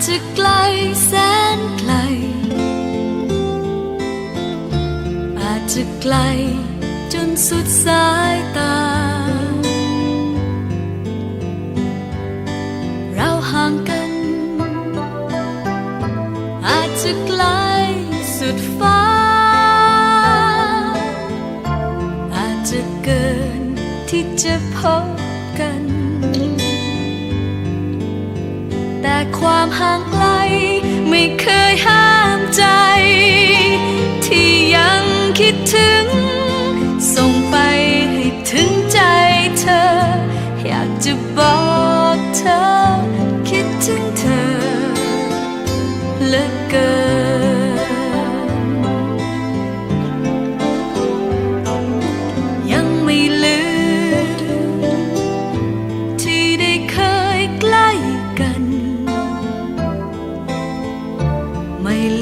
อาจจะไกลแสนไกล อาจจะไกลจนสุดสายตา เราห่างกัน อาจจะไกลสุดฟ้า อาจจะเกินที่จะพบกัน แต่ความห่างไกล ไม่เคยห้ามใจ ที่ยังคิดถึง ส่งไปให้ถึงใจเธอ อยากจะบอกเธอ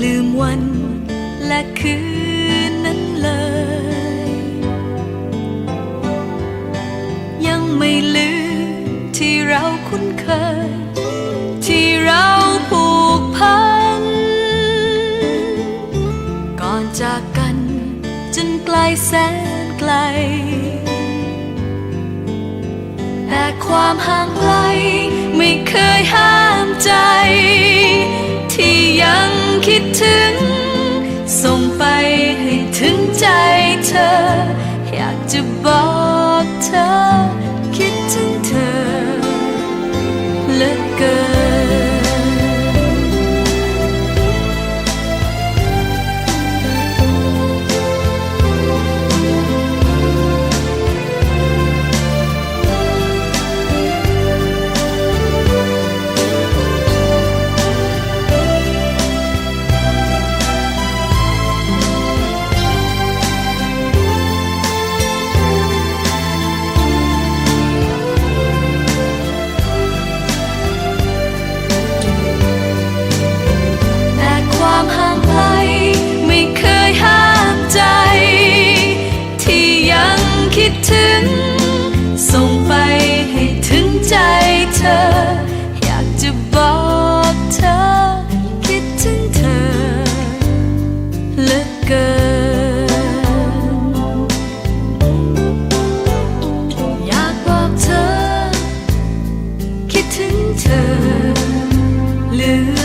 ลืมวันและคืนนั้นเลย ยังไม่ลืมที่เราคุ้นเคย ที่เราผูกพัน ก่อนจากกันจนไกลแสนไกล แต่ความห่างไกลไม่เคยห้ามใจ ดถึง ส่งไปให้ถึงใจเธอ อยากจะบอก เธอหรือ